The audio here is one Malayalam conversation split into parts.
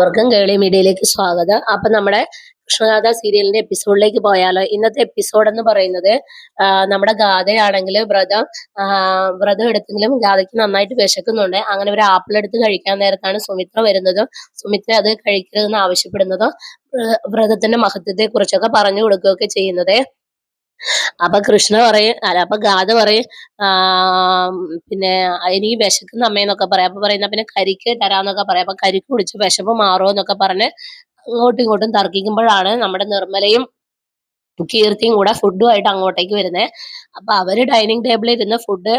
വർഗം കേളി മീഡിയയിലേക്ക് സ്വാഗതം. അപ്പൊ നമ്മുടെ കൃഷ്ണഗാഥ സീരിയലിന്റെ എപ്പിസോഡിലേക്ക് പോയാലോ. ഇന്നത്തെ എപ്പിസോഡ് എന്ന് പറയുന്നത് നമ്മുടെ ഗാഥയാണെങ്കിൽ വ്രതം വ്രതം എടുത്തെങ്കിലും ഗാഥയ്ക്ക് നന്നായിട്ട് വിശക്കുന്നുണ്ട്. അങ്ങനെ ഒരു ആപ്പിൾ എടുത്ത് കഴിക്കാൻ നേരത്താണ് സുമിത്ര വരുന്നതും. സുമിത്ര അത് കഴിക്കരുതെന്ന് ആവശ്യപ്പെടുന്നതും വ്ര- വ്രതത്തിന്റെ മഹത്വത്തെ കുറിച്ചൊക്കെ പറഞ്ഞു കൊടുക്കുകയൊക്കെ ചെയ്യുന്നത്. അപ്പൊ കൃഷ്ണ പറയും അല്ല അപ്പൊ ഗാഥ പറയും പിന്നെ എനിക്ക് വിശക്കുന്ന അമ്മയെന്നൊക്കെ പറയാം. അപ്പൊ പറയുന്ന പിന്നെ കരിക്ക് തരാന്നൊക്കെ പറയാം. അപ്പൊ കരിക്ക് കുടിച്ച് വിശപ്പ് മാറുമോ എന്നൊക്കെ പറഞ്ഞ് അങ്ങോട്ടും ഇങ്ങോട്ടും തർക്കിക്കുമ്പോഴാണ് നമ്മുടെ നിർമ്മലയും കീർത്തിയും കൂടെ ഫുഡുമായിട്ട് അങ്ങോട്ടേക്ക് വരുന്നത് അപ്പൊ അവർ ഡൈനിങ് ടേബിളിൽ ഇരുന്ന് ഫുഡ്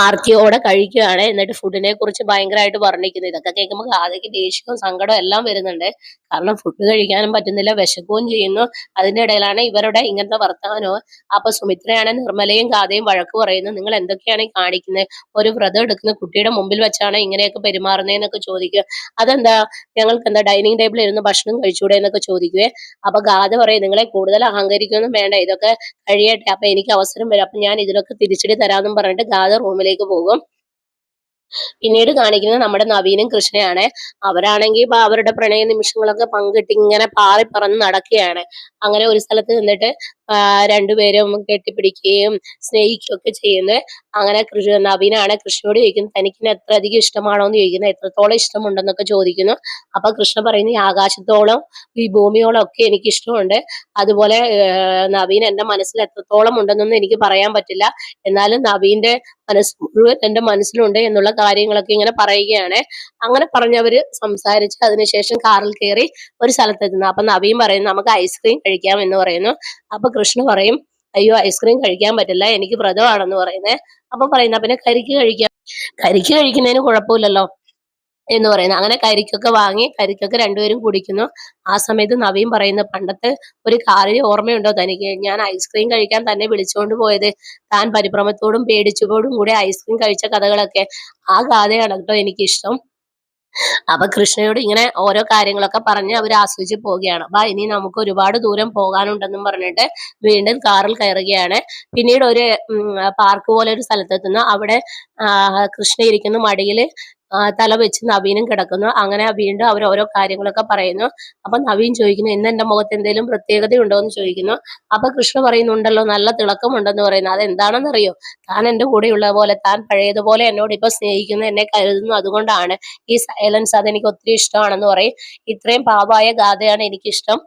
ആർത്തിയോടെ കഴിക്കുകയാണ് എന്നിട്ട് ഫുഡിനെ കുറിച്ച് ഭയങ്കരമായിട്ട് വർണിക്കുന്നു. ഇതൊക്കെ കേൾക്കുമ്പോൾ ഗാഥയ്ക്ക് ദേഷ്യവും സങ്കടവും എല്ലാം വരുന്നുണ്ട്. കാരണം ഫുഡ് കഴിക്കാനും പറ്റുന്നില്ല വിശക്കുകയും ചെയ്യുന്നു. അതിന്റെ ഇടയിലാണ് ഇവരുടെ ഇങ്ങനത്തെ വർത്തമാനവും. അപ്പൊ സുമിത്രയാണ് നിർമ്മലയും കാതയും വഴക്ക് പറയുന്നത് നിങ്ങൾ എന്തൊക്കെയാണ് കാണിക്കുന്നത് ഒരു വ്രതം എടുക്കുന്ന കുട്ടിയുടെ മുമ്പിൽ വെച്ചാണ് ഇങ്ങനെയൊക്കെ പെരുമാറുന്നതെന്നൊക്കെ ചോദിക്കുക. അതെന്താ? ഞങ്ങൾക്ക് എന്താ ഡൈനിങ് ടേബിളിൽ ഇരുന്ന് ഭക്ഷണം കഴിച്ചൂടെ എന്നൊക്കെ ചോദിക്കുവേ? അപ്പൊ ഗാഥ പറയും നിങ്ങളെ കൂടുതൽ അഹങ്കരിക്കൊന്നും വേണ്ട ഇതൊക്കെ കഴിയട്ടെ. അപ്പൊ എനിക്ക് അവസരം വരും. അപ്പൊ ഞാൻ ഇതിലൊക്കെ തിരിച്ചടി തരാമെന്നും പറഞ്ഞിട്ട് റൂമിലേക്ക് പോകും. പിന്നീട് കാണിക്കുന്നത് നമ്മുടെ നവീനും കൃഷ്ണയാണ്. അവരാണെങ്കിൽ അവരുടെ പ്രണയ നിമിഷങ്ങളൊക്കെ പങ്കിട്ട് ഇങ്ങനെ പാറി പറന്ന് നടക്കുകയാണ്. അങ്ങനെ ഒരു സ്ഥലത്ത് നിന്നിട്ട് രണ്ടുപേരും കെട്ടിപ്പിടിക്കുകയും സ്നേഹിക്കുകയും ഒക്കെ ചെയ്യുന്നത്. അങ്ങനെ കൃഷ്ണ നവീനാണ് കൃഷ്ണയോട് ചോദിക്കുന്നത് തനിക്ക് എത്ര അധികം ഇഷ്ടമാണോ എന്ന് ചോദിക്കുന്നത്? എത്രത്തോളം ഇഷ്ടമുണ്ടെന്നൊക്കെ ചോദിക്കുന്നു. അപ്പൊ കൃഷ്ണ പറയുന്നു ഈ ആകാശത്തോളം ഈ ഭൂമിയോളം ഒക്കെ എനിക്ക് ഇഷ്ടമുണ്ട് അതുപോലെ നവീൻ എന്റെ മനസ്സിൽ എത്രത്തോളം ഉണ്ടെന്നൊന്നും എനിക്ക് പറയാൻ പറ്റില്ല. എന്നാലും നവീന്റെ മനസ്സ് മുഴുവൻ എന്റെ മനസ്സിലുണ്ട് എന്നുള്ള കാര്യങ്ങളൊക്കെ ഇങ്ങനെ പറയുകയാണ്. അങ്ങനെ പറഞ്ഞവര് സംസാരിച്ച് അതിനുശേഷം കാറിൽ കയറി ഒരു സ്ഥലത്തെത്തുന്നു. അപ്പൊ നവീൻ പറയുന്നു നമുക്ക് ഐസ്ക്രീം കഴിക്കാം എന്ന് പറയുന്നു. അപ്പൊ കൃഷ്ണ പറയും അയ്യോ ഐസ്ക്രീം കഴിക്കാൻ പറ്റില്ല എനിക്ക് വ്രതമാണെന്ന് പറയുന്നത് അപ്പൊ പറയുന്ന പിന്നെ കരിക്ക് കഴിക്കാം. കരിക്ക് കഴിക്കുന്നതിന് കുഴപ്പമില്ലല്ലോ എന്ന് പറയുന്നത് അങ്ങനെ കരിക്കൊക്കെ വാങ്ങി കരിക്കൊക്കെ രണ്ടുപേരും കുടിക്കുന്നു. ആ സമയത്ത് നവീൻ പറയുന്ന പണ്ടത്തെ ഒരു കാര്യം ഓർമ്മയുണ്ടോ തനിക്ക്? ഞാൻ ഐസ്ക്രീം കഴിക്കാൻ തന്നെ വിളിച്ചുകൊണ്ട് പോയത്. താൻ പരിഭ്രമത്തോടും പേടിച്ചതോടും കൂടി ഐസ്ക്രീം കഴിച്ച കഥകളൊക്കെ. ആ ഗാഥയാണ് കേട്ടോ എനിക്കിഷ്ടം. അപ്പൊ കൃഷ്ണയോട് ഇങ്ങനെ ഓരോ കാര്യങ്ങളൊക്കെ പറഞ്ഞ് അവർ ആസ്വദിച്ച് പോവുകയാണ്. അപ്പൊ ഇനി നമുക്ക് ഒരുപാട് ദൂരം പോകാനുണ്ടെന്നും പറഞ്ഞിട്ട് വീണ്ടും കാറിൽ കയറുകയാണ്. പിന്നീട് ഒരു പാർക്ക് പോലെ ഒരു സ്ഥലത്തെത്തുന്നു. അവിടെ കൃഷ്ണ ഇരിക്കുന്നു മടിയിൽ ആ, തല വെച്ച് നവീനും കിടക്കുന്നു. അങ്ങനെ വീണ്ടും അവർ ഓരോ കാര്യങ്ങളൊക്കെ പറയുന്നു. അപ്പൊ നവീൻ ചോദിക്കുന്നു ഇന്ന് എന്റെ മുഖത്ത് എന്തെങ്കിലും പ്രത്യേകത ഉണ്ടോ എന്ന് ചോദിക്കുന്നു. അപ്പൊ കൃഷ്ണ പറയുന്നുണ്ടല്ലോ നല്ല തിളക്കമുണ്ടെന്ന് പറയുന്നു. അതെന്താണെന്നറിയോ? താൻ എന്റെ കൂടെയുള്ള പോലെ താൻ പഴയതുപോലെ എന്നോട് ഇപ്പൊ സ്നേഹിക്കുന്നു എന്നെ കരുതുന്നു. അതുകൊണ്ടാണ് ഈ സൈലൻസ് അതെനിക്ക് ഒത്തിരി ഇഷ്ടമാണെന്ന് പറയും. ഇത്രയും പാവായ ഗാഥയാണ് എനിക്കിഷ്ടം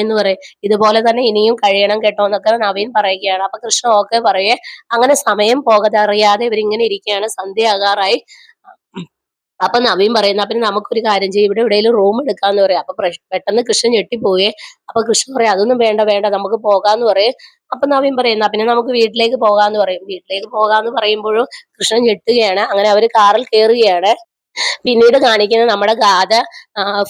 എന്ന് പറയും. ഇതുപോലെ തന്നെ ഇനിയും കഴിയണം കേട്ടോ എന്നൊക്കെ നവീൻ പറയുകയാണ്. അപ്പൊ കൃഷ്ണ ഓക്കെ പറയേ അങ്ങനെ സമയം പോകാതെ അറിയാതെ ഇവരിങ്ങനെ ഇരിക്കുകയാണ്. സന്ധ്യ ആകാറായി. അപ്പൊ നവീൻ പറയുന്ന പിന്നെ നമുക്കൊരു കാര്യം ചെയ്യും. ഇവിടെ എവിടെയെങ്കിലും റൂം എടുക്കാന്ന് പറയും. അപ്പൊ പെട്ടെന്ന് കൃഷ്ണൻ ഞെട്ടിപ്പോയേ. അപ്പൊ കൃഷ്ണൻ പറയും അതൊന്നും വേണ്ട വേണ്ട നമുക്ക് പോകാന്ന് പറയും. അപ്പൊ നവീൻ പറയുന്ന പിന്നെ നമുക്ക് വീട്ടിലേക്ക് പോകാന്ന് പറയും. വീട്ടിലേക്ക് പോകാന്ന് പറയുമ്പോഴും കൃഷ്ണൻ ഞെട്ടുകയാണ്. അങ്ങനെ അവർ കാറിൽ കയറുകയാണ് പിന്നീട് കാണിക്കുന്നത് നമ്മുടെ ഗാഥ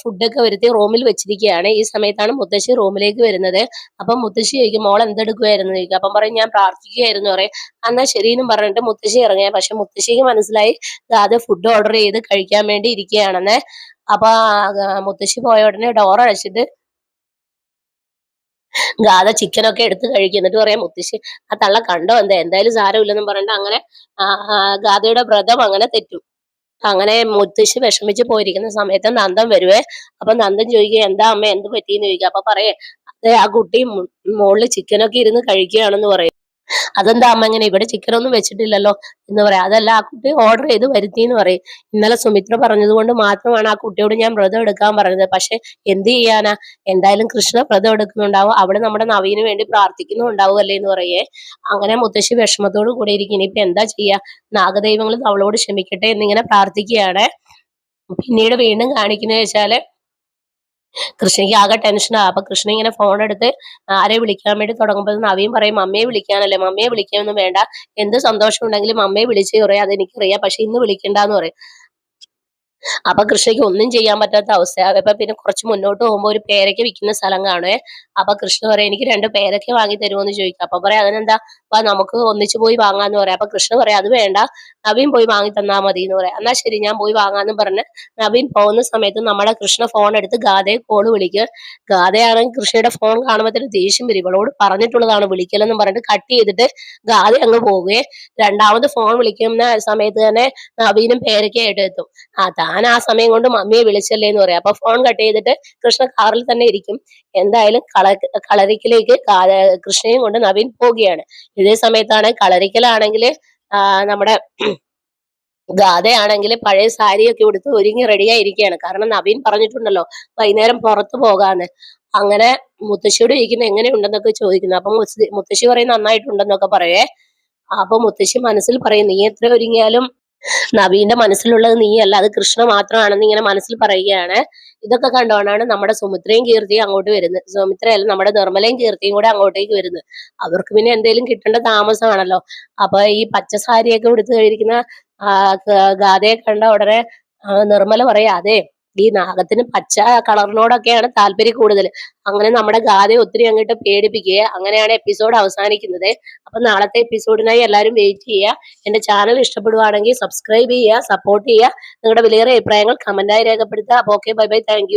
ഫുഡൊക്കെ വരുത്തി റൂമിൽ വെച്ചിരിക്കുകയാണ്. ഈ സമയത്താണ് മുത്തശ്ശി റൂമിലേക്ക് വരുന്നത്. അപ്പൊ മുത്തശ്ശി ചോദിക്കും മോൾ എന്തെടുക്കുമായിരുന്നു ചോദിക്കും. അപ്പം പറയും ഞാൻ പ്രാർത്ഥിക്കുകയായിരുന്നു പറയും. എന്നാ ശരിയെന്നും പറഞ്ഞിട്ട് മുത്തശ്ശി ഇറങ്ങിയ പക്ഷെ മുത്തശ്ശിക്ക് മനസ്സിലായി ഗാഥ ഫുഡ് ഓർഡർ ചെയ്ത് കഴിക്കാൻ വേണ്ടി ഇരിക്കുകയാണെന്ന്. അപ്പൊ മുത്തശ്ശി പോയ ഉടനെ ഡോർ അടച്ചിട്ട് ഗാഥ ചിക്കനൊക്കെ എടുത്ത് കഴിക്കും. എന്നിട്ട് പറയാം മുത്തശ്ശി ആ തള്ള കണ്ടോ എന്താ? എന്തായാലും സാരമില്ലെന്നും പറഞ്ഞിട്ട് അങ്ങനെ ഗാഥയുടെ വ്രതം അങ്ങനെ തെറ്റും. അങ്ങനെ മുത്തശ്ശി വിഷമിച്ച് പോയിരിക്കുന്ന സമയത്ത് നന്ദൻ വരുവേ. അപ്പൊ നന്ദൻ ചോദിക്കുക എന്താ അമ്മ എന്ത് പറ്റിയെന്ന് ചോദിക്കുക? അപ്പൊ പറയേ അതെ ആ കുട്ടി മുകളിൽ ചിക്കനൊക്കെ ഇരുന്ന് കഴിക്കുകയാണെന്ന് പറയും. അതെന്താ അമ്മ ഇങ്ങനെ ഇവിടെ ചിക്കൻ ഒന്നും വെച്ചിട്ടില്ലല്ലോ എന്ന് പറയാം. അതല്ല ആ കുട്ടി ഓർഡർ ചെയ്ത് വരുത്തി എന്ന് പറയും. ഇന്നലെ സുമിത്ര പറഞ്ഞത് കൊണ്ട് മാത്രമാണ് ആ കുട്ടിയോട് ഞാൻ വ്രതം എടുക്കാൻ പറഞ്ഞത്. പക്ഷെ എന്ത് ചെയ്യാനാ? എന്തായാലും കൃഷ്ണ വ്രതം എടുക്കുന്നുണ്ടാവും. അവിടെ നമ്മുടെ നവീന് വേണ്ടി പ്രാർത്ഥിക്കുന്നുണ്ടാവും അല്ലേ എന്ന് പറയേ. അങ്ങനെ മുത്തശ്ശി വിഷമത്തോട് കൂടി ഇരിക്കും ഇനിയിപ്പൊ എന്താ ചെയ്യാ? നാഗദൈവങ്ങൾ അവളോട് ക്ഷമിക്കട്ടെ എന്നിങ്ങനെ പ്രാർത്ഥിക്കുകയാണ്. പിന്നീട് വീണ്ടും കാണിക്കുന്നത് വെച്ചാൽ കൃഷ്ണയ്ക്ക് ആകെ ടെൻഷനാ അപ്പൊ കൃഷ്ണ ഇങ്ങനെ ഫോൺ എടുത്ത് ആരെ വിളിക്കാൻ വേണ്ടി തുടങ്ങുമ്പോൾ നവീൻ പറയും അമ്മയെ വിളിക്കാനല്ലേ. മമ്മയെ വിളിക്കാനൊന്നും വേണ്ട. എന്ത് സന്തോഷം ഉണ്ടെങ്കിലും അമ്മയെ വിളിച്ച് പറയാം. അതെനിക്കറിയാം. പക്ഷെ ഇന്ന് വിളിക്കണ്ടെന്ന് പറയും. അപ്പൊ കൃഷ്ണയ്ക്ക് ഒന്നും ചെയ്യാൻ പറ്റാത്ത അവസ്ഥയാണ് അപ്പൊ പിന്നെ കുറച്ച് മുന്നോട്ട് പോകുമ്പോൾ ഒരു പേരയ്ക്ക് വിൽക്കുന്ന സ്ഥലം കാണുവേ. അപ്പൊ കൃഷ്ണ പറയാം എനിക്ക് രണ്ട് പേരയ്ക്ക് വാങ്ങി തരുമോന്ന് ചോദിക്കും. അപ്പൊ പറയാം അതിനെന്താ? അപ്പൊ നമുക്ക് ഒന്നിച്ചു പോയി വാങ്ങാന്ന് പറയാം. അപ്പൊ കൃഷ്ണ പറയാം അത് വേണ്ട. നവീൻ പോയി വാങ്ങി തന്നാ മതി എന്ന് പറയാം. എന്നാ ശരി ഞാൻ പോയി വാങ്ങാന്ന് പറഞ്ഞ് നവീൻ പോകുന്ന സമയത്ത് നമ്മളെ കൃഷ്ണ ഫോൺ എടുത്ത് ഗാഥയെ കോൾ വിളിക്കുക ഗാഥയാണെങ്കിൽ കൃഷ്ണയുടെ ഫോൺ കാണുമ്പോഴത്തേന് ദേഷ്യം വരും. ഇവളോട് പറഞ്ഞിട്ടുള്ളതാണ് വിളിക്കലെന്ന് പറഞ്ഞിട്ട് കട്ട് ചെയ്തിട്ട് ഗാഥ അങ്ങ് പോവുകയെ രണ്ടാമത് ഫോൺ വിളിക്കുന്ന സമയത്ത് തന്നെ നവീനും പേരയ്ക്കായിട്ട് എത്തും. ആ താൻ ഞാൻ ആ സമയം കൊണ്ട് മമ്മിയെ വിളിച്ചല്ലേ എന്ന് പറയാം. അപ്പൊ ഫോൺ കട്ട് ചെയ്തിട്ട് കൃഷ്ണ കാറിൽ തന്നെ ഇരിക്കും. എന്തായാലും കള കളരിക്കലേക്ക് കൃഷ്ണയും കൊണ്ട് നവീൻ പോവുകയാണ്. ഇതേ സമയത്താണ് കളരിക്കലാണെങ്കിൽ നമ്മുടെ ഗാഥയാണെങ്കിൽ പഴയ സാരിയൊക്കെ ഉടുത്ത് ഒരുങ്ങി റെഡിയായിരിക്കുകയാണ് കാരണം നവീൻ പറഞ്ഞിട്ടുണ്ടല്ലോ വൈകുന്നേരം പുറത്തു പോകാന്ന്. അങ്ങനെ മുത്തശ്ശിയോട് ചോദിക്കുന്ന എങ്ങനെയുണ്ടെന്നൊക്കെ ചോദിക്കുന്നു. അപ്പൊ മുത്തശ്ശി പറയും നന്നായിട്ടുണ്ടെന്നൊക്കെ പറയേ. അപ്പൊ മുത്തശ്ശി മനസ്സിൽ പറയും നീ എത്ര ഒരുങ്ങിയാലും നവീന്റെ മനസ്സിലുള്ളത് നീയല്ല. അത് കൃഷ്ണ മാത്രമാണെന്ന് ഇങ്ങനെ മനസ്സിൽ പറയുകയാണ്. ഇതൊക്കെ കണ്ടോണ്ടാണ് നമ്മുടെ സുമിത്രയും കീർത്തിയും അങ്ങോട്ട് വരുന്നത്. സുമിത്രയല്ല നമ്മുടെ നിർമ്മലയും കീർത്തിയും കൂടെ അങ്ങോട്ടേക്ക് വരുന്നത്. അവർക്ക് പിന്നെ എന്തെങ്കിലും കിട്ടേണ്ട താമസമാണല്ലോ അപ്പൊ ഈ പച്ചസാരിയൊക്കെ ഉടുത്ത് കഴിക്കുന്ന ആ ഗാഥയെ കണ്ട ഉടനെ നിർമ്മല പറയാ അതെ ഈ നാഗത്തിന് പച്ച കളറിനോടൊക്കെയാണ് താല്പര്യം കൂടുതൽ. അങ്ങനെ നമ്മുടെ ഗാഥയെ ഒത്തിരി അങ്ങോട്ട് പേടിപ്പിക്കുക അങ്ങനെയാണ് എപ്പിസോഡ് അവസാനിക്കുന്നത്. അപ്പൊ നാളത്തെ എപ്പിസോഡിനായി എല്ലാവരും വെയിറ്റ് ചെയ്യുക. എന്റെ ചാനൽ ഇഷ്ടപ്പെടുവാണെങ്കിൽ സബ്സ്ക്രൈബ് ചെയ്യുക സപ്പോർട്ട് ചെയ്യുക. നിങ്ങളുടെ വിലയേറെ അഭിപ്രായങ്ങൾ കമന്റായി രേഖപ്പെടുത്തുക. അപ്പൊ ഓക്കെ ബൈ ബൈ താങ്ക്